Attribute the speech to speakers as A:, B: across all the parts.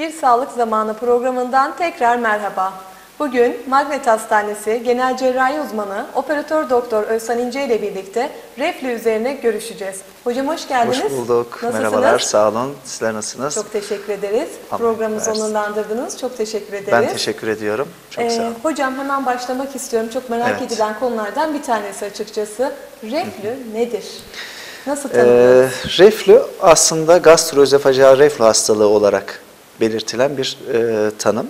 A: Bir Sağlık Zamanı programından tekrar merhaba. Bugün Magnet Hastanesi Genel Cerrahi Uzmanı Operatör Doktor Özhan İnce ile birlikte reflü üzerine görüşeceğiz. Hocam hoş geldiniz.
B: Hoş bulduk.
A: Nasılsınız?
B: Merhabalar. Sağ olun. Sizler nasılsınız?
A: Çok teşekkür ederiz.
B: Allah
A: Programımızı
B: versin.
A: onurlandırdınız. Çok teşekkür ederiz.
B: ben teşekkür ediyorum. Çok
A: Ee,
B: sağ olun.
A: hocam hemen başlamak istiyorum. Çok merak
B: Evet.
A: edilen konulardan bir tanesi açıkçası. Reflü nedir? Nasıl
B: Ee,
A: tanımlıyoruz?
B: reflü aslında gastroözofajal reflü hastalığı olarak belirtilen bir e, tanım.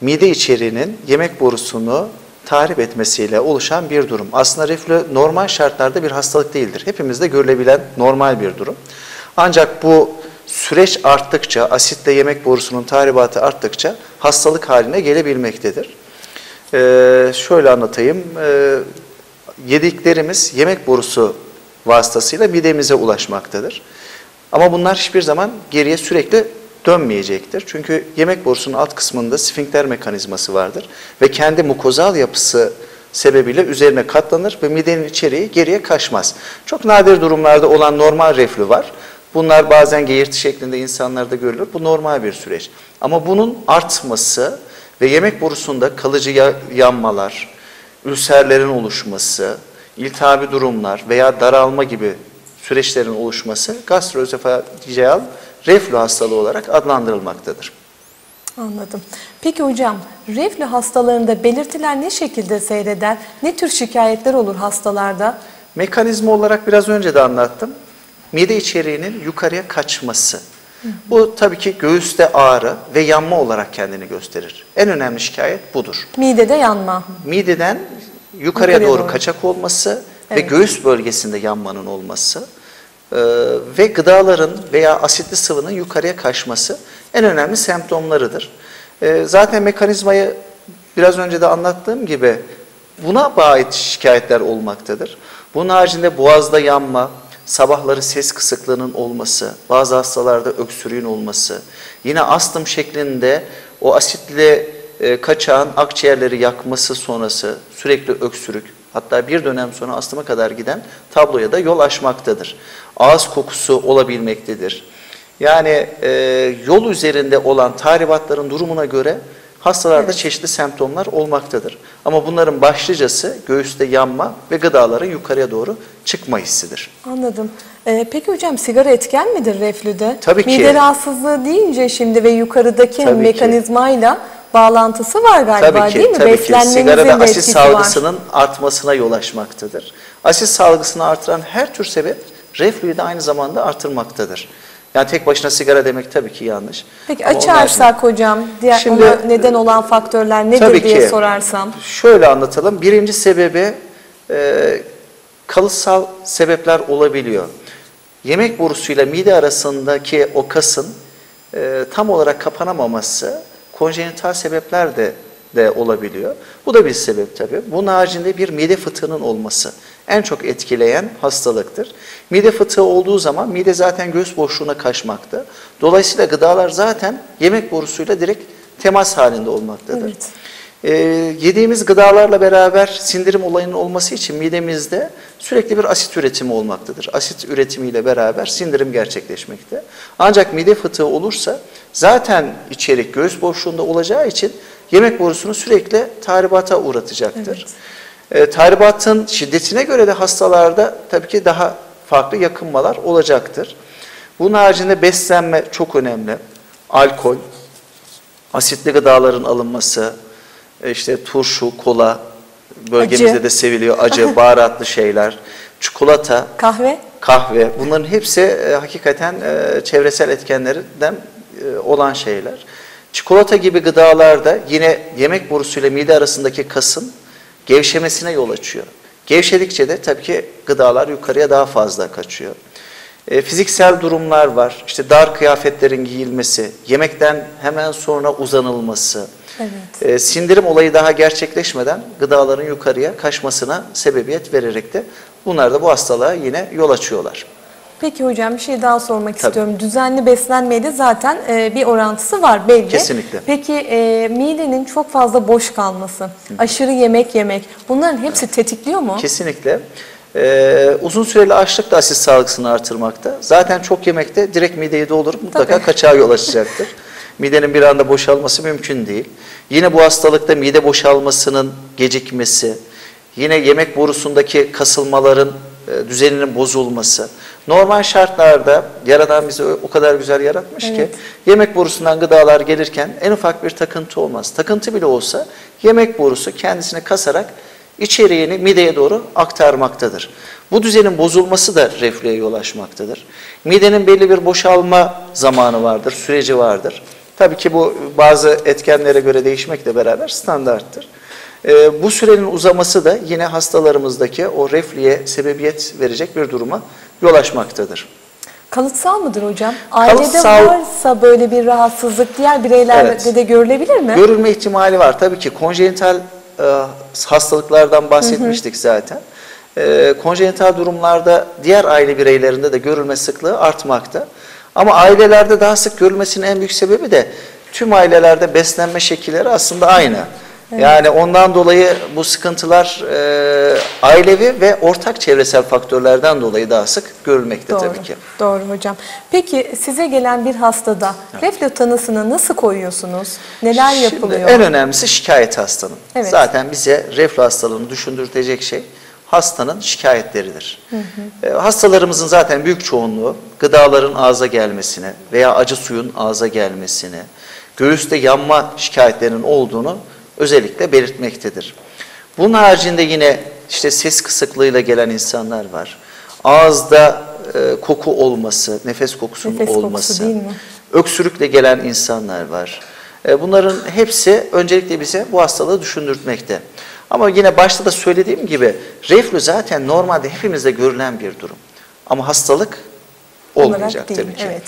B: Mide içeriğinin yemek borusunu tahrip etmesiyle oluşan bir durum. Aslında reflü normal şartlarda bir hastalık değildir. Hepimizde görülebilen normal bir durum. Ancak bu süreç arttıkça, asitle yemek borusunun tahribatı arttıkça hastalık haline gelebilmektedir. Ee, şöyle anlatayım. Ee, yediklerimiz yemek borusu vasıtasıyla midemize ulaşmaktadır. Ama bunlar hiçbir zaman geriye sürekli dönmeyecektir. Çünkü yemek borusunun alt kısmında sfinkter mekanizması vardır ve kendi mukozal yapısı sebebiyle üzerine katlanır ve midenin içeriği geriye kaçmaz. Çok nadir durumlarda olan normal reflü var. Bunlar bazen geğirti şeklinde insanlarda görülür. Bu normal bir süreç. Ama bunun artması ve yemek borusunda kalıcı ya- yanmalar, ülserlerin oluşması, iltihabi durumlar veya daralma gibi süreçlerin oluşması gastroözofajal reflü hastalığı olarak adlandırılmaktadır.
A: Anladım. Peki hocam, reflü hastalarında belirtiler ne şekilde seyreder? Ne tür şikayetler olur hastalarda?
B: Mekanizma olarak biraz önce de anlattım. Mide içeriğinin yukarıya kaçması. Bu tabii ki göğüste ağrı ve yanma olarak kendini gösterir. En önemli şikayet budur.
A: Midede yanma.
B: mideden yukarıya,
A: Yukarıya
B: doğru,
A: doğru.
B: kaçak olması ve
A: Evet.
B: göğüs bölgesinde yanmanın olması ve gıdaların veya asitli sıvının yukarıya kaçması en önemli semptomlarıdır. E, zaten mekanizmayı biraz önce de anlattığım gibi buna ait şikayetler olmaktadır. Bunun haricinde boğazda yanma, sabahları ses kısıklığının olması, bazı hastalarda öksürüğün olması, yine astım şeklinde o asitli e, kaçağın akciğerleri yakması sonrası sürekli öksürük, hatta bir dönem sonra astıma kadar giden tabloya da yol açmaktadır. Ağız kokusu olabilmektedir. Yani e, yol üzerinde olan tahribatların durumuna göre hastalarda çeşitli semptomlar olmaktadır. Ama bunların başlıcası göğüste yanma ve gıdaların yukarıya doğru çıkma hissidir.
A: Anladım. Ee, peki hocam sigara etken midir reflüde?
B: Tabii ki.
A: Mide rahatsızlığı deyince şimdi ve yukarıdaki
B: Tabii ki.
A: mekanizmayla bağlantısı var galiba
B: Tabii ki,
A: değil mi?
B: tabii ki. Sigara da asit salgısının artmasına yol açmaktadır. Asit salgısını artıran her tür sebep reflüyü de aynı zamanda artırmaktadır. Yani tek başına sigara demek tabii ki yanlış.
A: Peki
B: Ama
A: açarsak hocam diğer
B: Şimdi-
A: ona neden olan faktörler nedir
B: Tabii
A: diye
B: ki.
A: sorarsam.
B: Şöyle anlatalım. Birinci sebebi e, kalıtsal sebepler olabiliyor. Yemek borusuyla mide arasındaki o kasın e, tam olarak kapanamaması konjenital sebepler de de olabiliyor. Bu da bir sebep tabii. Bunun haricinde bir mide fıtığının olması en çok etkileyen hastalıktır. Mide fıtığı olduğu zaman mide zaten göğüs boşluğuna kaçmakta. Dolayısıyla gıdalar zaten yemek borusuyla direkt temas halinde olmaktadır.
A: Evet.
B: Ee, yediğimiz gıdalarla beraber sindirim olayının olması için midemizde sürekli bir asit üretimi olmaktadır. Asit üretimiyle beraber sindirim gerçekleşmekte. Ancak mide fıtığı olursa zaten içerik göğüs boşluğunda olacağı için yemek borusunu sürekli tahribata uğratacaktır. Ee, tahribatın şiddetine göre de hastalarda tabii ki daha farklı yakınmalar olacaktır. Bunun haricinde beslenme çok önemli. Alkol, asitli gıdaların alınması, e, işte turşu, kola, bölgemizde
A: Acı.
B: de seviliyor acı, baharatlı şeyler, çikolata,
A: Kahve?
B: kahve bunların hepsi e, hakikaten e, çevresel etkenlerden e, olan şeyler. Çikolata gibi gıdalarda yine yemek borusuyla mide arasındaki kasın gevşemesine yol açıyor. Gevşedikçe de tabii ki gıdalar yukarıya daha fazla kaçıyor. E, fiziksel durumlar var. İşte dar kıyafetlerin giyilmesi, yemekten hemen sonra uzanılması,
A: Evet.
B: e, sindirim olayı daha gerçekleşmeden gıdaların yukarıya kaçmasına sebebiyet vererek de bunlar da bu hastalığa yine yol açıyorlar.
A: Peki hocam bir şey daha sormak
B: Tabii.
A: istiyorum. Düzenli beslenmeyle zaten e, bir orantısı var belli.
B: Kesinlikle.
A: Peki e, midenin çok fazla boş kalması, aşırı yemek yemek bunların hepsi tetikliyor mu?
B: Kesinlikle. Ee, uzun süreli açlık da asit salgısını artırmakta. Zaten çok yemekte direkt mideyi doldurup mutlaka
A: Tabii.
B: kaçağa yol açacaktır. Midenin bir anda boşalması mümkün değil. Yine bu hastalıkta mide boşalmasının gecikmesi, yine yemek borusundaki kasılmaların e, düzeninin bozulması. Normal şartlarda Yaradan bizi o kadar güzel yaratmış ki yemek borusundan gıdalar gelirken en ufak bir takıntı olmaz. Takıntı bile olsa yemek borusu kendisini kasarak içeriğini mideye doğru aktarmaktadır. Bu düzenin bozulması da reflüye yol açmaktadır. Midenin belli bir boşalma zamanı vardır, süreci vardır. Tabii ki bu bazı etkenlere göre değişmekle beraber standarttır. Ee, bu sürenin uzaması da yine hastalarımızdaki o reflüye sebebiyet verecek bir duruma yol açmaktadır.
A: Kalıtsal mıdır hocam? Ailede
B: Kalıtsal-
A: varsa böyle bir rahatsızlık diğer bireylerde
B: Evet.
A: de görülebilir mi?
B: Görülme ihtimali var. Tabii ki konjenital e, hastalıklardan bahsetmiştik zaten. E, konjenital durumlarda diğer aile bireylerinde de görülme sıklığı artmakta. Ama ailelerde daha sık görülmesinin en büyük sebebi de tüm ailelerde beslenme şekilleri aslında aynı. Yani ondan dolayı bu sıkıntılar e, ailevi ve ortak çevresel faktörlerden dolayı daha sık görülmekte
A: Doğru.
B: tabii ki.
A: Doğru hocam. Peki size gelen bir hastada reflü tanısını nasıl koyuyorsunuz? Neler
B: Şimdi
A: yapılıyor?
B: en önemlisi şikayet hastanın.
A: Evet.
B: Zaten bize reflü hastalığını düşündürtecek şey hastanın şikayetleridir. Ee, hastalarımızın zaten büyük çoğunluğu gıdaların ağza gelmesine veya acı suyun ağza gelmesine, göğüste yanma şikayetlerinin olduğunu özellikle belirtmektedir. Bunun haricinde yine işte ses kısıklığıyla gelen insanlar var. Ağızda e, koku olması, nefes kokusunun
A: Nefes kokusu
B: olması,
A: mi?
B: öksürükle gelen insanlar var. E, Bunların hepsi öncelikle bize bu hastalığı düşündürtmekte. Ama yine başta da söylediğim gibi reflü zaten normalde hepimizde görülen bir durum. Ama hastalık olmayacak
A: değil,
B: tabii ki.
A: evet.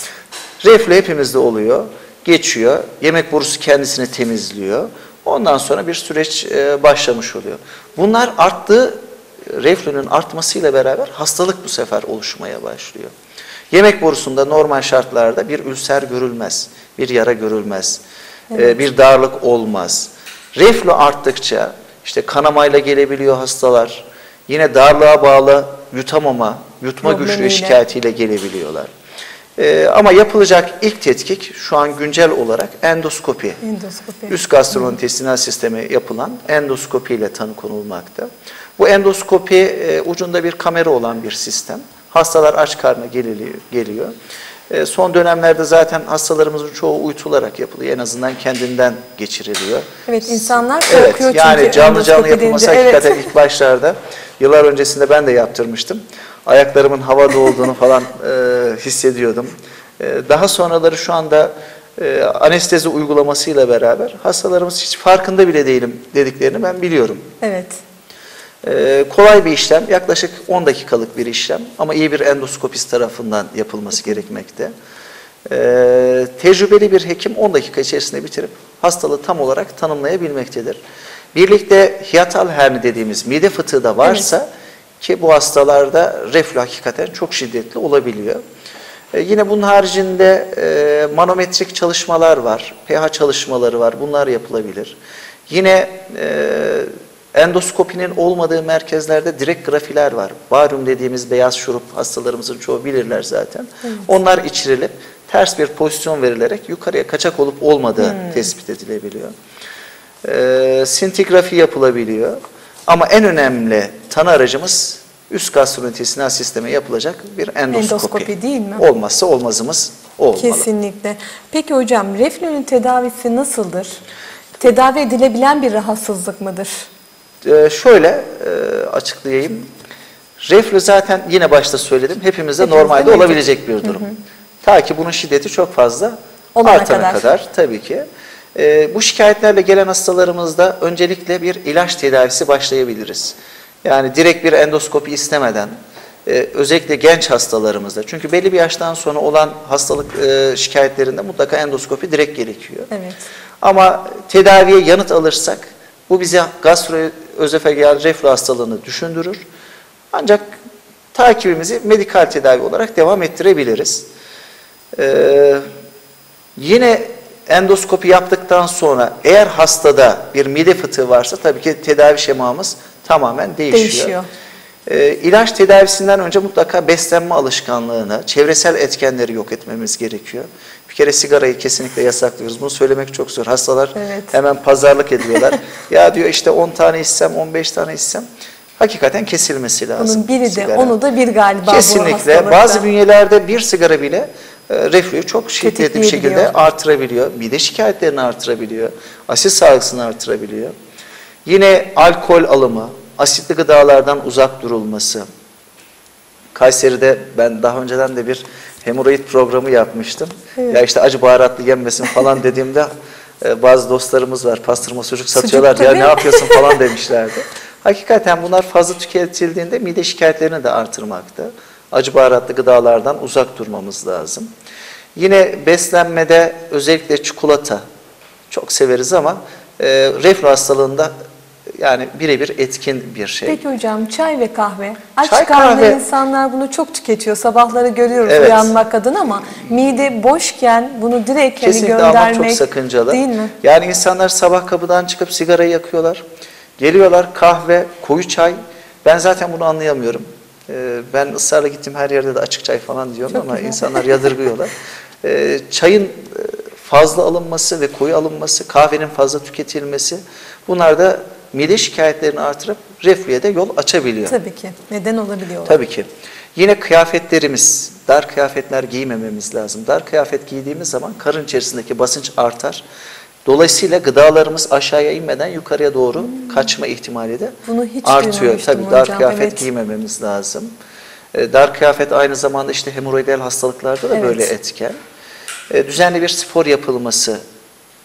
B: Reflü hepimizde oluyor, geçiyor. Yemek borusu kendisini temizliyor. Ondan sonra bir süreç e, başlamış oluyor. Bunlar arttığı, reflünün artmasıyla beraber hastalık bu sefer oluşmaya başlıyor. Yemek borusunda normal şartlarda bir ülser görülmez, bir yara görülmez, e, bir darlık olmaz. Reflü arttıkça işte kanamayla gelebiliyor hastalar. Yine darlığa bağlı yutamama, yutma güçlüğü
A: Problemiyle.
B: şikayetiyle gelebiliyorlar. Ee, ama yapılacak ilk tetkik şu an güncel olarak endoskopi.
A: Endoskopi.
B: Üst gastrointestinal sisteme yapılan endoskopi ile tanı konulmakta. Bu endoskopi e, ucunda bir kamera olan bir sistem. Hastalar aç karnına geliyor. E, son dönemlerde zaten hastalarımızın çoğu uyutularak yapılıyor. En azından kendinden geçiriliyor.
A: Evet insanlar
B: Evet,
A: korkuyor
B: yani
A: çünkü
B: canlı canlı
A: endoskopi
B: yapılması
A: deyince.
B: hakikaten
A: Evet.
B: ilk başlarda yıllar öncesinde ben de yaptırmıştım. Ayaklarımın havada olduğunu falan e, hissediyordum. E, daha sonraları şu anda e, anestezi uygulamasıyla beraber hastalarımız hiç farkında bile değilim dediklerini ben biliyorum.
A: evet.
B: E, kolay bir işlem, yaklaşık 10 dakikalık bir işlem ama iyi bir endoskopist tarafından yapılması gerekmekte. E, tecrübeli bir hekim 10 dakika içerisinde bitirip hastalığı tam olarak tanımlayabilmektedir. Birlikte hiatal herni dediğimiz mide fıtığı da varsa ki bu hastalarda reflü hakikaten çok şiddetli olabiliyor. E, yine bunun haricinde e, manometrik çalışmalar var, pH çalışmaları var, bunlar yapılabilir. Yine e, endoskopinin olmadığı merkezlerde direkt grafiler var. Baryum dediğimiz beyaz şurup hastalarımızın çoğu bilirler zaten. Onlar içirilip ters bir pozisyon verilerek yukarıya kaçak olup olmadığı tespit edilebiliyor. E, sintigrafi yapılabiliyor. Ama en önemli tanı aracımız üst gastrointestinal sisteme yapılacak bir endoskopi.
A: Endoskopi değil mi?
B: Olmazsa olmazımız o olmalı.
A: Kesinlikle. Peki hocam reflünün tedavisi nasıldır? Tedavi edilebilen bir rahatsızlık mıdır?
B: Ee, şöyle e, açıklayayım. Reflü zaten yine başta söyledim. Hepimizde
A: Hepimizde
B: normalde olabilecek bir durum. Ta ki bunun şiddeti çok fazla
A: Olana
B: artana
A: kadar.
B: kadar. tabii ki. Ee, bu şikayetlerle gelen hastalarımızda öncelikle bir ilaç tedavisi başlayabiliriz. Yani direkt bir endoskopi istemeden e, özellikle genç hastalarımızda çünkü belli bir yaştan sonra olan hastalık e, şikayetlerinde mutlaka endoskopi direkt gerekiyor.
A: Evet.
B: Ama tedaviye yanıt alırsak bu bize gastroözofagel reflü hastalığını düşündürür. Ancak takibimizi medikal tedavi olarak devam ettirebiliriz. Ee, yine endoskopi yaptıktan sonra eğer hastada bir mide fıtığı varsa tabii ki tedavi şemamız tamamen değişiyor.
A: Değişiyor.
B: Ee, ilaç tedavisinden önce mutlaka beslenme alışkanlığını, çevresel etkenleri yok etmemiz gerekiyor. Bir kere sigarayı kesinlikle yasaklıyoruz. Bunu söylemek çok zor. Hastalar
A: Evet.
B: hemen pazarlık ediyorlar. ya diyor işte 10 tane içsem, 15 tane içsem. Hakikaten kesilmesi lazım.
A: Bunun biri de
B: sigara.
A: onu da bir galiba
B: Kesinlikle. Bazı bünyelerde bir sigara bile e, reflüyü çok şiddetli bir şekilde artırabiliyor. Mide şikayetlerini artırabiliyor. Asit salgısını artırabiliyor. Yine alkol alımı, asitli gıdalardan uzak durulması. Kayseri'de ben daha önceden de bir hemoroid programı yapmıştım. Ya işte acı baharatlı yenmesin falan dediğimde e, bazı dostlarımız var pastırma sucuk satıyorlar ya
A: tabii.
B: ne yapıyorsun falan demişlerdi. Hakikaten bunlar fazla tüketildiğinde mide şikayetlerini de artırmakta. Acı baharatlı gıdalardan uzak durmamız lazım. Yine beslenmede özellikle çikolata çok severiz ama e, reflü hastalığında yani birebir etkin bir şey.
A: Peki hocam çay ve kahve. Aç
B: Çay, kahve-
A: insanlar bunu çok tüketiyor. Sabahları görüyoruz
B: Evet.
A: uyanmak adına ama mide boşken bunu direkt hani
B: Kesinlikle almak
A: göndermek
B: çok sakıncalı.
A: değil mi?
B: Yani insanlar sabah kapıdan çıkıp sigarayı yakıyorlar. Geliyorlar kahve, koyu çay. Ben zaten bunu anlayamıyorum. Ee, ben ısrarla gittim her yerde de açık çay falan diyorum
A: Çok
B: ama
A: güzel.
B: insanlar yadırgıyorlar. Ee, çayın e, fazla alınması ve koyu alınması, kahvenin fazla tüketilmesi bunlar da mide şikayetlerini artırıp reflüye de yol açabiliyor.
A: Tabii ki. Neden olabiliyor?
B: Tabii ki. Yine kıyafetlerimiz, dar kıyafetler giymememiz lazım. Dar kıyafet giydiğimiz zaman karın içerisindeki basınç artar. Dolayısıyla gıdalarımız aşağıya inmeden yukarıya doğru kaçma ihtimali de
A: Bunu hiç
B: artıyor. Tabii dar kıyafet
A: evet.
B: giymememiz lazım. Ee, Dar kıyafet aynı zamanda işte hemoroidal hastalıklarda da
A: Evet.
B: böyle etken. Ee, Düzenli bir spor yapılması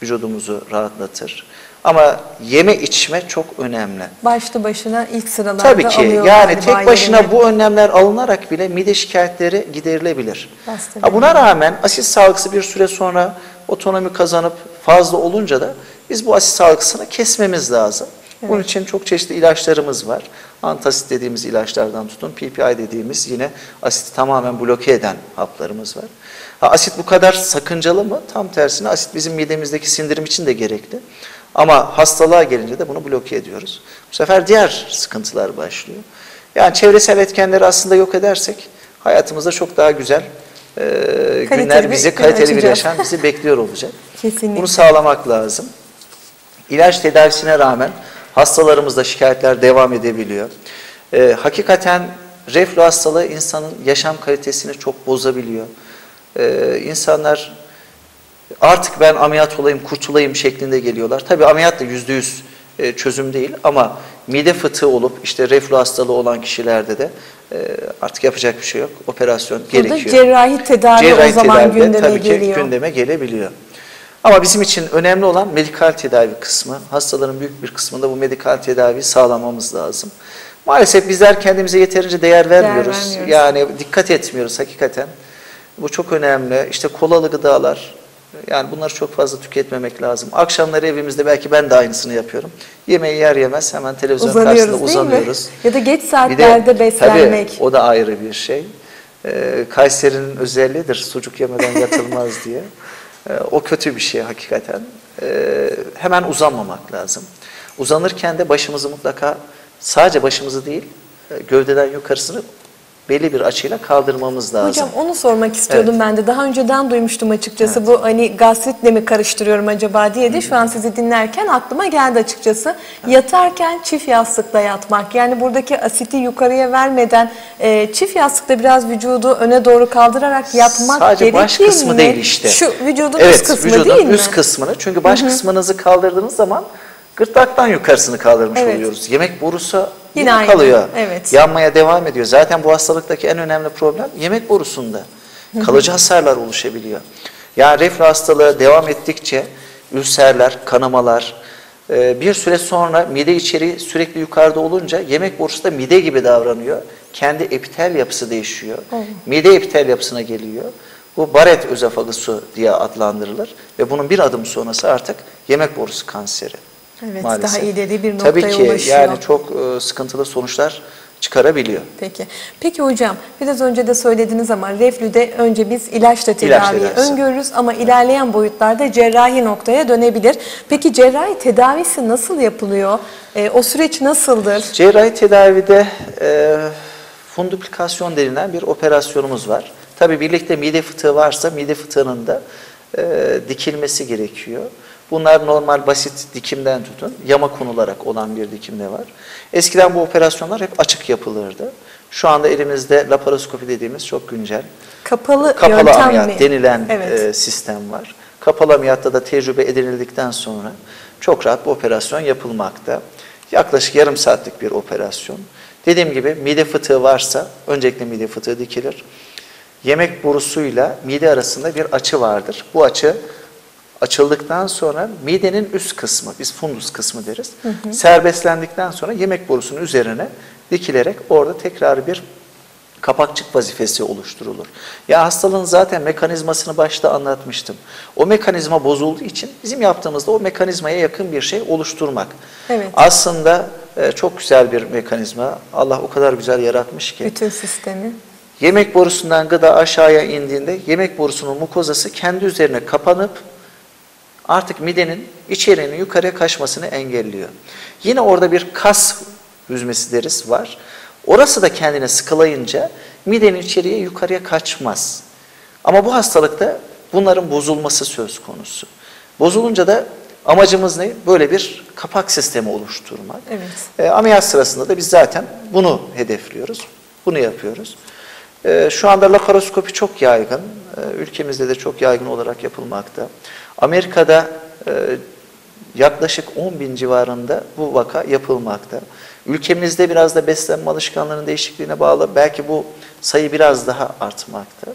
B: vücudumuzu rahatlatır. Ama yeme içme çok önemli.
A: Başlı başına ilk sıralarda
B: Tabii ki
A: alıyor
B: yani tek başına
A: yerini.
B: bu önlemler alınarak bile mide şikayetleri giderilebilir. Ha, buna rağmen asit salgısı bir süre sonra otonomi kazanıp fazla olunca da biz bu asit salgısını kesmemiz lazım. Bunun için çok çeşitli ilaçlarımız var. Antasit dediğimiz ilaçlardan tutun, PPI dediğimiz yine asiti tamamen bloke eden haplarımız var. Ha, asit bu kadar sakıncalı mı? Tam tersine asit bizim midemizdeki sindirim için de gerekli. Ama hastalığa gelince de bunu bloke ediyoruz. Bu sefer diğer sıkıntılar başlıyor. Yani çevresel etkenleri aslında yok edersek hayatımızda çok daha güzel e, günler
A: bir
B: bizi, kaliteli bir yaşam bizi bekliyor olacak.
A: Kesinlikle.
B: Bunu sağlamak lazım. İlaç tedavisine rağmen hastalarımızda şikayetler devam edebiliyor. Ee, hakikaten reflü hastalığı insanın yaşam kalitesini çok bozabiliyor. Ee, insanlar artık ben ameliyat olayım, kurtulayım şeklinde geliyorlar. Tabii ameliyat da yüzde yüz e, çözüm değil ama mide fıtığı olup işte reflü hastalığı olan kişilerde de e, artık yapacak bir şey yok. Operasyon
A: Burada
B: gerekiyor.
A: cerrahi tedavi
B: Cerrahi
A: o zaman
B: tedavi de
A: gündeme
B: tabii ki
A: geliyor.
B: gündeme gelebiliyor. Ama bizim için önemli olan medikal tedavi kısmı. Hastaların büyük bir kısmında bu medikal tedaviyi sağlamamız lazım. Maalesef bizler kendimize yeterince değer vermiyoruz.
A: vermiyoruz.
B: Yani dikkat etmiyoruz hakikaten. Bu çok önemli. İşte kolalı gıdalar, yani bunları çok fazla tüketmemek lazım. Akşamları evimizde belki ben de aynısını yapıyorum. Yemeği yer yemez hemen televizyon
A: Uzanıyoruz
B: karşısında
A: mi?
B: uzanıyoruz.
A: Ya da geç
B: Bir de
A: saatlerde beslenmek.
B: Tabii o da ayrı bir şey. Ee, Kayseri'nin özelliğidir sucuk yemeden yatılmaz diye. Ee, o kötü bir şey hakikaten. Ee, hemen uzanmamak lazım. Uzanırken de başımızı mutlaka sadece başımızı değil e, gövdeden yukarısını belli bir açıyla kaldırmamız lazım.
A: Hocam onu sormak istiyordum ben de. Daha önceden duymuştum açıkçası. Bu hani gastritle mi karıştırıyorum acaba diye de şu an sizi dinlerken aklıma geldi açıkçası. Yatarken çift yastıkla yatmak. Yani buradaki asiti yukarıya vermeden e, çift yastıkla biraz vücudu öne doğru kaldırarak yatmak
B: Sadece
A: gerekir
B: baş kısmı
A: mi?
B: değil işte.
A: Şu vücudun
B: evet,
A: üst kısmı
B: vücudun
A: değil mi?
B: üst kısmını. Çünkü baş kısmınızı kaldırdığınız zaman gırtlaktan yukarısını kaldırmış
A: Evet.
B: oluyoruz. Yemek borusu Yine
A: aynı,
B: kalıyor.
A: evet.
B: Yanmaya devam ediyor. Zaten bu hastalıktaki en önemli problem yemek borusunda. Kalıcı hasarlar oluşabiliyor. Yani reflü hastalığı devam ettikçe ülserler, kanamalar, e, bir süre sonra mide içeriği sürekli yukarıda olunca yemek borusu da mide gibi davranıyor. Kendi epitel yapısı değişiyor. Mide epitel yapısına geliyor. Bu Barrett özefagusu diye adlandırılır ve bunun bir adım sonrası artık yemek borusu kanseri.
A: Evet,
B: maalesef.
A: daha ileri bir
B: Tabii
A: noktaya
B: ki
A: ulaşıyor.
B: yani çok e, sıkıntılı sonuçlar çıkarabiliyor.
A: Peki. Peki hocam biraz önce de söylediniz ama reflüde önce biz ilaçla
B: İlaç
A: tedaviyi
B: tedavisi.
A: öngörürüz ama ilerleyen boyutlarda cerrahi noktaya dönebilir. Peki cerrahi tedavisi nasıl yapılıyor? Ee, o süreç nasıldır?
B: Cerrahi tedavide e, funduplikasyon denilen bir operasyonumuz var. Tabii birlikte mide fıtığı varsa mide fıtığının da e, dikilmesi gerekiyor. Bunlar normal basit dikimden tutun, yama konularak olan bir dikim de var. Eskiden bu operasyonlar hep açık yapılırdı. Şu anda elimizde laparoskopi dediğimiz çok güncel,
A: Kapalı,
B: kapalı
A: yöntem
B: ameliyat
A: mi?
B: denilen
A: Evet.
B: e, sistem var. Kapalı ameliyatta da tecrübe edinildikten sonra çok rahat bu operasyon yapılmakta. Yaklaşık yarım saatlik bir operasyon. Dediğim gibi mide fıtığı varsa öncelikle mide fıtığı dikilir. Yemek borusuyla mide arasında bir açı vardır. Bu açı açıldıktan sonra midenin üst kısmı, biz fundus kısmı deriz. Serbestlendikten sonra yemek borusunun üzerine dikilerek orada tekrar bir kapakçık vazifesi oluşturulur. Ya hastalığın zaten mekanizmasını başta anlatmıştım. O mekanizma bozulduğu için bizim yaptığımızda o mekanizmaya yakın bir şey oluşturmak.
A: Evet.
B: Aslında e, çok güzel bir mekanizma. Allah o kadar güzel yaratmış ki.
A: Bütün sistemi.
B: Yemek borusundan gıda aşağıya indiğinde yemek borusunun mukozası kendi üzerine kapanıp artık midenin içeriğinin yukarıya kaçmasını engelliyor. Yine orada bir kas hüzmesi deriz var. Orası da kendine sıkılayınca midenin içeriye yukarıya kaçmaz. Ama bu hastalıkta bunların bozulması söz konusu. Bozulunca da amacımız ne? Böyle bir kapak sistemi oluşturmak.
A: Evet.
B: E, ameliyat sırasında da biz zaten bunu hedefliyoruz. Bunu yapıyoruz. E, şu anda laparoskopi çok yaygın. E, ülkemizde de çok yaygın olarak yapılmakta. Amerika'da e, yaklaşık 10 bin civarında bu vaka yapılmakta. Ülkemizde biraz da beslenme alışkanlığının değişikliğine bağlı belki bu sayı biraz daha artmakta.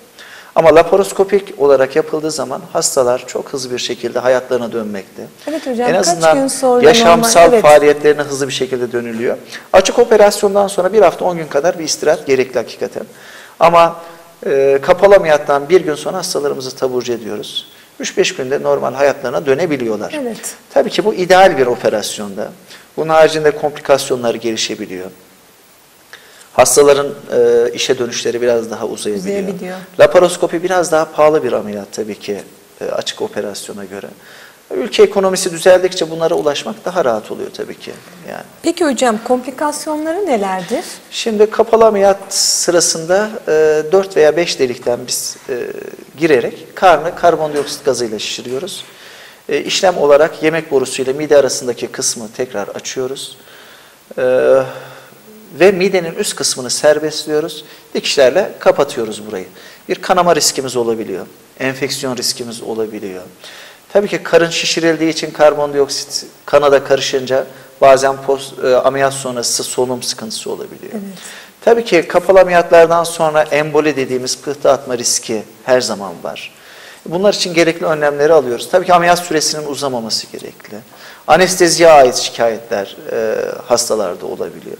B: Ama laparoskopik olarak yapıldığı zaman hastalar çok hızlı bir şekilde hayatlarına dönmekte.
A: Evet hocam,
B: En
A: kaç
B: azından
A: gün sonra
B: yaşamsal
A: normal- evet.
B: faaliyetlerine hızlı bir şekilde dönülüyor. Açık operasyondan sonra bir hafta 10 gün kadar bir istirahat gerekli hakikaten. Ama e, kapalı ameliyattan bir gün sonra hastalarımızı taburcu ediyoruz. 3-5 günde normal hayatlarına dönebiliyorlar.
A: Evet.
B: Tabii ki bu ideal bir operasyonda. Bunun haricinde komplikasyonları gelişebiliyor. Hastaların e, işe dönüşleri biraz daha uzayabiliyor.
A: Uzayabiliyor.
B: Laparoskopi biraz daha pahalı bir ameliyat tabii ki e, açık operasyona göre. Ülke ekonomisi düzeldikçe bunlara ulaşmak daha rahat oluyor tabii ki. Yani.
A: Peki hocam komplikasyonları nelerdir?
B: Şimdi kapalı ameliyat sırasında e, 4 veya 5 delikten biz e, girerek karnı karbondioksit gazıyla şişiriyoruz. E, işlem olarak yemek borusuyla mide arasındaki kısmı tekrar açıyoruz. E, ve midenin üst kısmını serbestliyoruz. Dikişlerle kapatıyoruz burayı. Bir kanama riskimiz olabiliyor. Enfeksiyon riskimiz olabiliyor. Tabii ki karın şişirildiği için karbondioksit kana da karışınca bazen post, e, ameliyat sonrası solunum sıkıntısı olabiliyor. Tabii ki kapalı ameliyatlardan sonra emboli dediğimiz pıhtı atma riski her zaman var. Bunlar için gerekli önlemleri alıyoruz. Tabii ki ameliyat süresinin uzamaması gerekli. Anesteziye ait şikayetler e, hastalarda olabiliyor.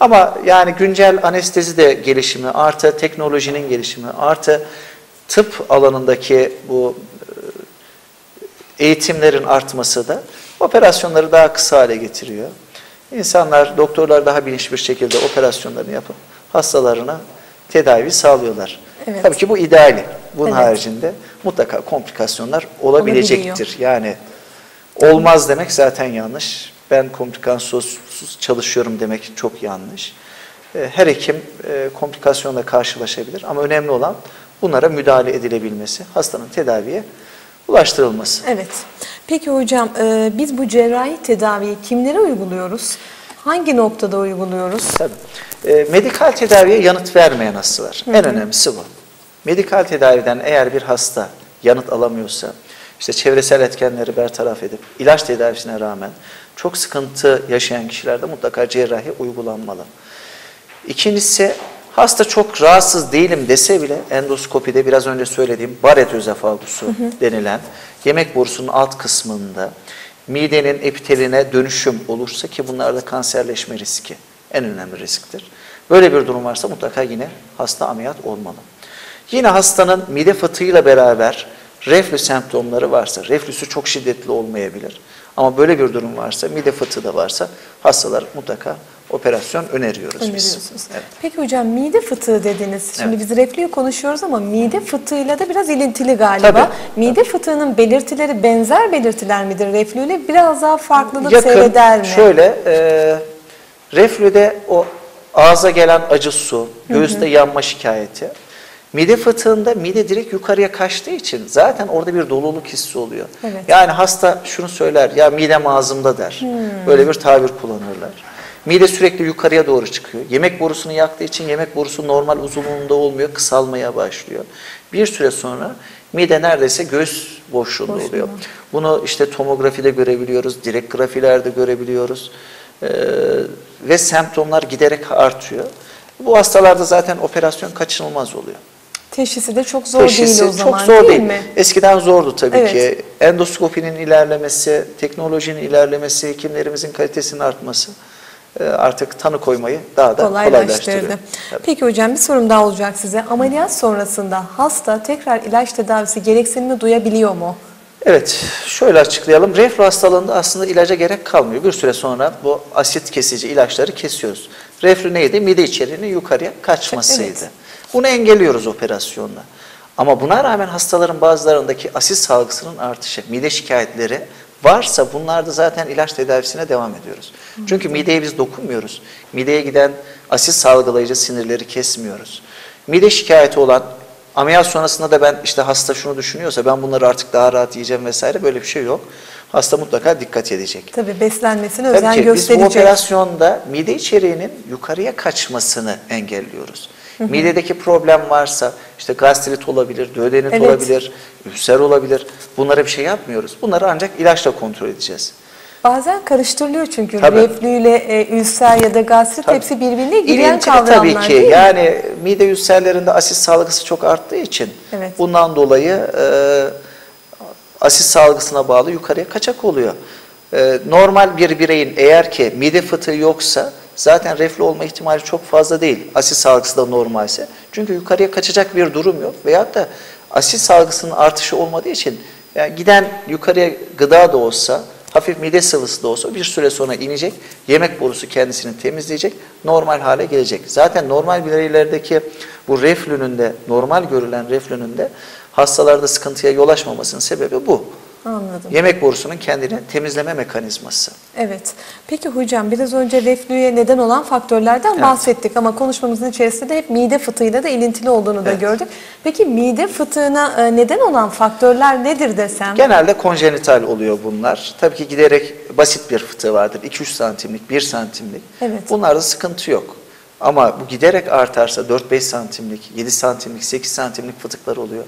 B: Ama yani güncel anestezi de gelişimi, artı teknolojinin gelişimi, artı tıp alanındaki bu eğitimlerin artması da operasyonları daha kısa hale getiriyor. İnsanlar, doktorlar daha bilinçli bir şekilde operasyonlarını yapıp hastalarına tedavi sağlıyorlar.
A: Evet.
B: Tabii ki bu ideali. Bunun
A: Evet.
B: haricinde mutlaka komplikasyonlar olabilecektir. Yani olmaz demek zaten yanlış. Ben komplikasyonsuz çalışıyorum demek çok yanlış. E, Her hekim e, komplikasyonla karşılaşabilir ama önemli olan bunlara müdahale edilebilmesi, hastanın tedaviye ulaştırılması.
A: Evet. Peki hocam e, biz bu cerrahi tedaviyi kimlere uyguluyoruz? Hangi noktada uyguluyoruz?
B: Tabii. E, medikal tedaviye yanıt vermeyen hastalar. En önemlisi bu. Medikal tedaviden eğer bir hasta yanıt alamıyorsa, işte çevresel etkenleri bertaraf edip ilaç tedavisine rağmen çok sıkıntı yaşayan kişilerde mutlaka cerrahi uygulanmalı. İkincisi hasta çok rahatsız değilim dese bile endoskopide biraz önce söylediğim baret özefagusu denilen yemek borusunun alt kısmında midenin epiteline dönüşüm olursa ki bunlarda kanserleşme riski en önemli risktir. Böyle bir durum varsa mutlaka yine hasta ameliyat olmalı. Yine hastanın mide fıtığıyla beraber reflü semptomları varsa, reflüsü çok şiddetli olmayabilir. Ama böyle bir durum varsa, mide fıtığı da varsa hastalar mutlaka operasyon öneriyoruz biz. Evet.
A: Peki hocam mide fıtığı dediniz. Şimdi
B: Evet.
A: biz reflüyü konuşuyoruz ama mide fıtığıyla da biraz ilintili galiba.
B: Tabii.
A: Mide fıtığının belirtileri benzer belirtiler midir reflüyle? Biraz daha farklılık
B: Yakın,
A: seyreder mi?
B: şöyle, e, reflüde o ağza gelen acı su, göğüste yanma şikayeti, Mide fıtığında mide direkt yukarıya kaçtığı için zaten orada bir doluluk hissi oluyor.
A: Evet.
B: Yani hasta şunu söyler, ya midem ağzımda der.
A: Hmm.
B: Böyle bir tabir kullanırlar. Mide sürekli yukarıya doğru çıkıyor. Yemek borusunu yaktığı için yemek borusu normal uzunluğunda olmuyor, kısalmaya başlıyor. Bir süre sonra mide neredeyse göğüs boşluğunda oluyor. Bunu işte tomografide görebiliyoruz, direkt grafilerde görebiliyoruz. Ee, ve semptomlar giderek artıyor. Bu hastalarda zaten operasyon kaçınılmaz oluyor.
A: Teşhisi de çok zor değil
B: Teşhisi
A: o zaman
B: çok zor değil.
A: değil mi?
B: Eskiden zordu tabii
A: Evet.
B: ki. Endoskopinin ilerlemesi, teknolojinin ilerlemesi, hekimlerimizin kalitesinin artması artık tanı koymayı daha da
A: kolaylaştırdı. Peki hocam bir sorum daha olacak size. Ameliyat sonrasında hasta tekrar ilaç tedavisi gereksinimi duyabiliyor mu?
B: Evet, şöyle açıklayalım. Reflü hastalığında aslında ilaca gerek kalmıyor. Bir süre sonra bu asit kesici ilaçları kesiyoruz. Reflü neydi? Mide içeriğinin yukarıya kaçmasıydı.
A: Evet.
B: Bunu engelliyoruz operasyonla. Ama buna rağmen hastaların bazılarındaki asit salgısının artışı, mide şikayetleri varsa bunlarda zaten ilaç tedavisine devam ediyoruz. Çünkü mideye biz dokunmuyoruz. Mideye giden asit salgılayıcı sinirleri kesmiyoruz. Mide şikayeti olan Ameliyat sonrasında da ben işte hasta şunu düşünüyorsa ben bunları artık daha rahat yiyeceğim vesaire böyle bir şey yok. Hasta mutlaka dikkat edecek.
A: Tabii beslenmesine
B: Tabii
A: özen
B: ki biz bu
A: gösterecek.
B: operasyonda mide içeriğinin yukarıya kaçmasını engelliyoruz. Midedeki problem varsa işte gastrit olabilir, duodenit
A: Evet.
B: olabilir, ülser olabilir. Bunlara bir şey yapmıyoruz. Bunları ancak ilaçla kontrol edeceğiz.
A: Bazen karıştırılıyor çünkü
B: Tabii.
A: reflüyle e, ülser ya da gastrit
B: Tabii.
A: hepsi birbirine giren
B: İlintili
A: kavramlar
B: tabii ki.
A: değil mi?
B: Yani mide ülserlerinde asit salgısı çok arttığı için
A: Evet.
B: bundan dolayı e, asit salgısına bağlı yukarıya kaçak oluyor. E, normal bir bireyin eğer ki mide fıtığı yoksa zaten reflü olma ihtimali çok fazla değil. Asit salgısı da normalse. Çünkü yukarıya kaçacak bir durum yok. Veyahut da asit salgısının artışı olmadığı için yani giden yukarıya gıda da olsa hafif mide sıvısı da olsa bir süre sonra inecek. Yemek borusu kendisini temizleyecek. Normal hale gelecek. Zaten normal bireylerdeki bu reflünün de normal görülen reflünün de hastalarda sıkıntıya yol açmamasının sebebi bu.
A: Anladım.
B: Yemek borusunun kendini temizleme mekanizması.
A: Evet. Peki hocam biraz önce reflüye neden olan faktörlerden
B: Evet.
A: bahsettik ama konuşmamızın içerisinde de hep mide fıtığıyla da ilintili olduğunu da
B: Evet.
A: gördük. Peki mide fıtığına e, neden olan faktörler nedir desem?
B: Genelde konjenital oluyor bunlar. Tabii ki giderek basit bir fıtığı vardır. 2-3 santimlik, 1 santimlik.
A: Evet.
B: Bunlarda sıkıntı yok. Ama bu giderek artarsa 4-5 santimlik, 7 santimlik, 8 santimlik fıtıklar oluyor.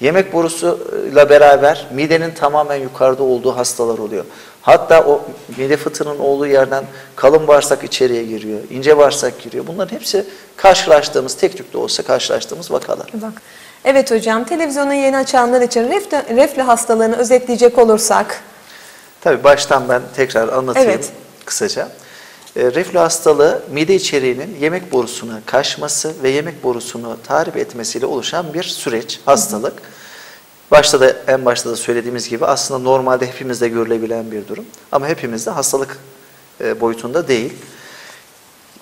B: Yemek borusuyla beraber midenin tamamen yukarıda olduğu hastalar oluyor. Hatta o mide fıtığının olduğu yerden kalın bağırsak içeriye giriyor, ince bağırsak giriyor. Bunların hepsi karşılaştığımız, tek tük de olsa karşılaştığımız vakalar.
A: Bak. Evet hocam televizyonu yeni açanlar için reflü, reflü hastalığını özetleyecek olursak.
B: Tabii baştan ben tekrar anlatayım
A: Evet.
B: kısaca. E, reflü hastalığı mide içeriğinin yemek borusuna kaçması ve yemek borusunu tahrip etmesiyle oluşan bir süreç, hastalık. Başta da en başta da söylediğimiz gibi aslında normalde hepimizde görülebilen bir durum ama hepimizde hastalık e, boyutunda değil.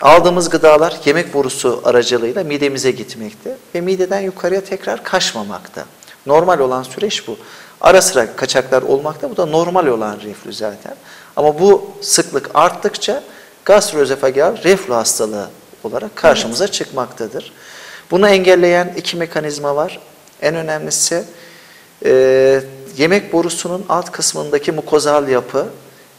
B: Aldığımız gıdalar yemek borusu aracılığıyla midemize gitmekte ve mideden yukarıya tekrar kaçmamakta. Normal olan süreç bu. Ara sıra kaçaklar olmakta. Bu da normal olan reflü zaten. Ama bu sıklık arttıkça gastroözofageal reflü hastalığı olarak karşımıza çıkmaktadır. Bunu engelleyen iki mekanizma var. En önemlisi e, yemek borusunun alt kısmındaki mukozal yapı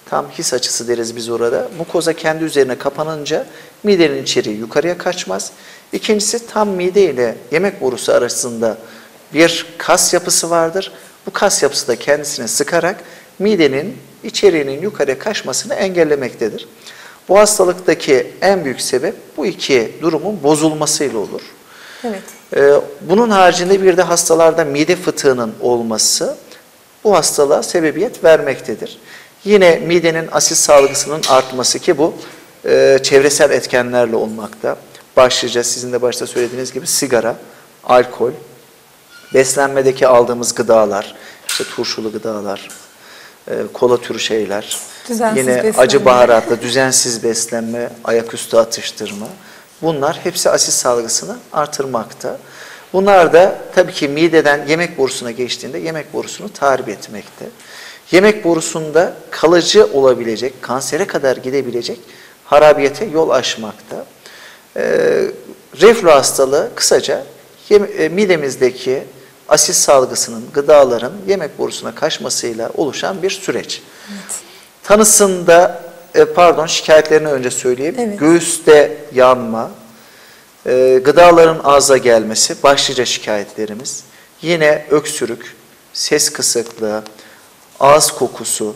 B: Tam his açısı deriz biz orada. Mukoza kendi üzerine kapanınca midenin içeriği yukarıya kaçmaz. İkincisi tam mide ile yemek borusu arasında bir kas yapısı vardır. Bu kas yapısı da kendisine sıkarak midenin içeriğinin yukarıya kaçmasını engellemektedir. Bu hastalıktaki en büyük sebep bu iki durumun bozulmasıyla olur.
A: Evet.
B: Ee, bunun haricinde bir de hastalarda mide fıtığının olması bu hastalığa sebebiyet vermektedir. Yine midenin asit salgısının artması ki bu e, çevresel etkenlerle olmakta. Başlıca sizin de başta söylediğiniz gibi sigara, alkol, beslenmedeki aldığımız gıdalar, işte turşulu gıdalar, e, kola türü şeyler,
A: Düzensiz
B: yine
A: beslenme.
B: acı baharatlı, düzensiz beslenme, ayaküstü atıştırma. Bunlar hepsi asit salgısını artırmakta. Bunlar da tabii ki mideden yemek borusuna geçtiğinde yemek borusunu tahrip etmekte. Yemek borusunda kalıcı olabilecek, kansere kadar gidebilecek harabiyete yol açmakta. Ee, reflü hastalığı kısaca e, midemizdeki asit salgısının, gıdaların yemek borusuna kaçmasıyla oluşan bir süreç. Tanısında, e, pardon şikayetlerini önce söyleyeyim.
A: Evet.
B: Göğüste yanma, e, gıdaların ağza gelmesi başlıca şikayetlerimiz. Yine öksürük, ses kısıklığı, ağız kokusu,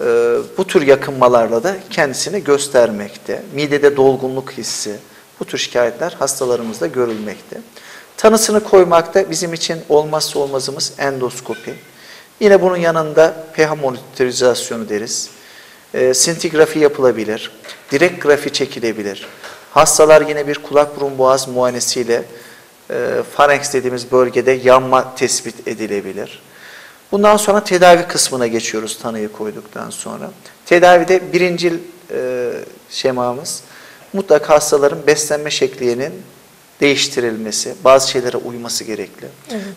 B: e, bu tür yakınmalarla da kendisini göstermekte. Midede dolgunluk hissi, bu tür şikayetler hastalarımızda görülmekte. Tanısını koymakta bizim için olmazsa olmazımız endoskopi. Yine bunun yanında pH monitorizasyonu deriz. E, sintigrafi yapılabilir, direkt grafi çekilebilir. Hastalar yine bir kulak burun boğaz muayenesiyle e, pharynx dediğimiz bölgede yanma tespit edilebilir. Bundan sonra tedavi kısmına geçiyoruz tanıyı koyduktan sonra. Tedavide birincil e, şemamız mutlaka hastaların beslenme şeklinin değiştirilmesi, bazı şeylere uyması gerekli.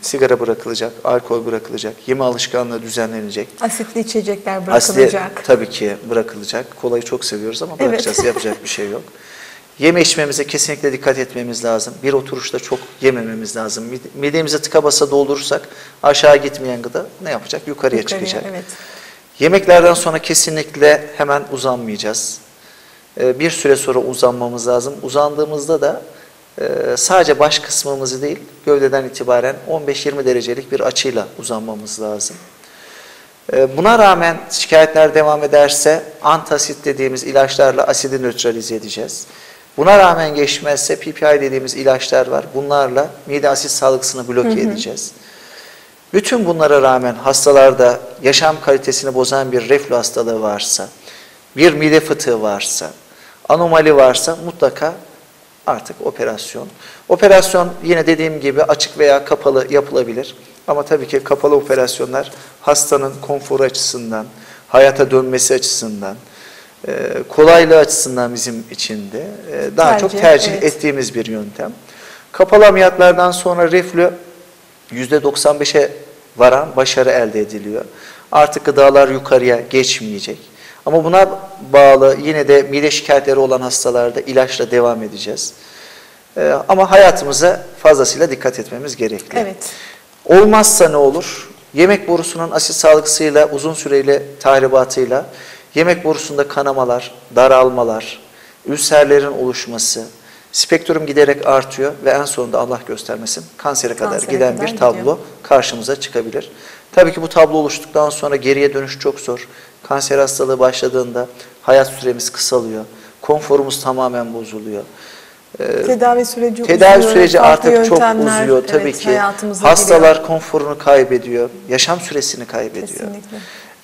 B: Sigara bırakılacak, alkol bırakılacak, yeme alışkanlığı düzenlenecek.
A: Asitli içecekler bırakılacak.
B: tabii ki bırakılacak. Kolayı çok seviyoruz ama
A: Evet.
B: bırakacağız. Yapacak bir şey yok. Yeme içmemize kesinlikle dikkat etmemiz lazım. Bir oturuşta çok yemememiz lazım. Mide- Midemizi tıka basa doldurursak aşağı gitmeyen gıda ne yapacak? Yukarıya,
A: Yukarıya,
B: çıkacak.
A: Evet.
B: Yemeklerden sonra kesinlikle hemen uzanmayacağız. Ee, Bir süre sonra uzanmamız lazım. Uzandığımızda da sadece baş kısmımızı değil, gövdeden itibaren 15-20 derecelik bir açıyla uzanmamız lazım. Ee, Buna rağmen şikayetler devam ederse antasit dediğimiz ilaçlarla asidi nötralize edeceğiz. Buna rağmen geçmezse PPI dediğimiz ilaçlar var. Bunlarla mide asit salgısını bloke edeceğiz. Bütün bunlara rağmen hastalarda yaşam kalitesini bozan bir reflü hastalığı varsa, bir mide fıtığı varsa, anomali varsa mutlaka artık operasyon. Operasyon yine dediğim gibi açık veya kapalı yapılabilir. Ama tabii ki kapalı operasyonlar hastanın konforu açısından, hayata dönmesi açısından, e, kolaylığı açısından bizim için de e, daha çok
A: Tercih,
B: tercih
A: evet.
B: ettiğimiz bir yöntem. Kapalı ameliyatlardan sonra reflü %95'e varan başarı elde ediliyor. Artık gıdalar yukarıya geçmeyecek. Ama buna bağlı yine de mide şikayetleri olan hastalarda ilaçla devam edeceğiz. Ee, ama hayatımıza fazlasıyla dikkat etmemiz gerekli.
A: Evet.
B: Olmazsa ne olur? Yemek borusunun asit salgısıyla, uzun süreli tahribatıyla yemek borusunda kanamalar, daralmalar, ülserlerin oluşması, spektrum giderek artıyor ve en sonunda Allah göstermesin kansere kadar
A: Kansere
B: giden
A: kadar
B: bir tablo
A: gidiyor.
B: karşımıza çıkabilir. Tabii ki bu tablo oluştuktan sonra geriye dönüş çok zor. Kanser hastalığı başladığında hayat süremiz kısalıyor. Konforumuz tamamen bozuluyor.
A: Tedavi süreci
B: Tedavi
A: uzuyor,
B: süreci artık çok uzuyor tabii
A: evet,
B: ki. Hastalar
A: giriyor.
B: konforunu kaybediyor, yaşam süresini kaybediyor.
A: Kesinlikle.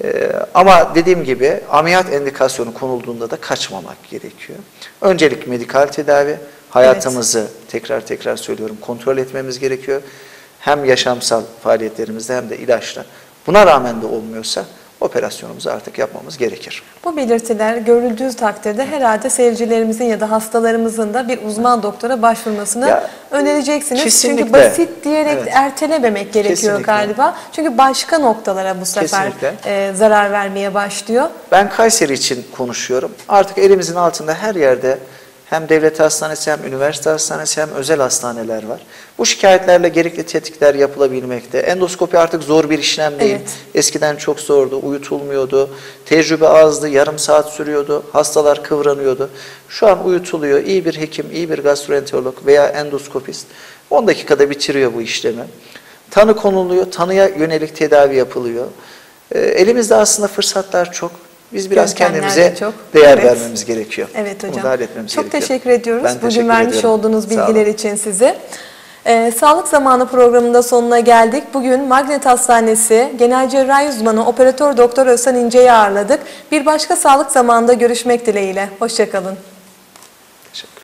B: Ee, ama dediğim gibi ameliyat endikasyonu konulduğunda da kaçmamak gerekiyor. Öncelik medikal tedavi, hayatımızı tekrar tekrar söylüyorum kontrol etmemiz gerekiyor. Hem yaşamsal faaliyetlerimizde hem de ilaçla. Buna rağmen de olmuyorsa operasyonumuzu artık yapmamız gerekir.
A: Bu belirtiler görüldüğü takdirde herhalde seyircilerimizin ya da hastalarımızın da bir uzman doktora başvurmasını
B: Ya,
A: önereceksiniz.
B: kesinlikle.
A: Çünkü basit diyerek
B: Evet.
A: ertelememek gerekiyor
B: Kesinlikle.
A: galiba. Çünkü başka noktalara bu sefer
B: Kesinlikle.
A: e, zarar vermeye başlıyor.
B: Ben Kayseri için konuşuyorum. Artık elimizin altında her yerde hem devlet hastanesi hem üniversite hastanesi hem özel hastaneler var. Bu şikayetlerle gerekli tetkikler yapılabilmekte. Endoskopi artık zor bir işlem değil.
A: Evet.
B: Eskiden çok zordu, uyutulmuyordu. Tecrübe azdı, yarım saat sürüyordu. Hastalar kıvranıyordu. Şu an uyutuluyor. İyi bir hekim, iyi bir gastroenterolog veya endoskopist 10 dakikada bitiriyor bu işlemi. Tanı konuluyor, tanıya yönelik tedavi yapılıyor. Ee, elimizde aslında fırsatlar çok. Biz biraz kendimize
A: çok.
B: değer
A: Evet.
B: vermemiz gerekiyor.
A: Evet hocam.
B: Bunu da halletmemiz
A: Çok
B: gerekiyor.
A: teşekkür ediyoruz
B: Ben
A: bugün
B: teşekkür
A: vermiş
B: ediyorum.
A: olduğunuz bilgiler için size. Ee, Sağlık Zamanı programında sonuna geldik. Bugün Magnet Hastanesi Genel Cerrahi Uzmanı Operatör Doktor Özhan İnce'yi ağırladık. Bir başka sağlık zamanında görüşmek dileğiyle. Hoşçakalın.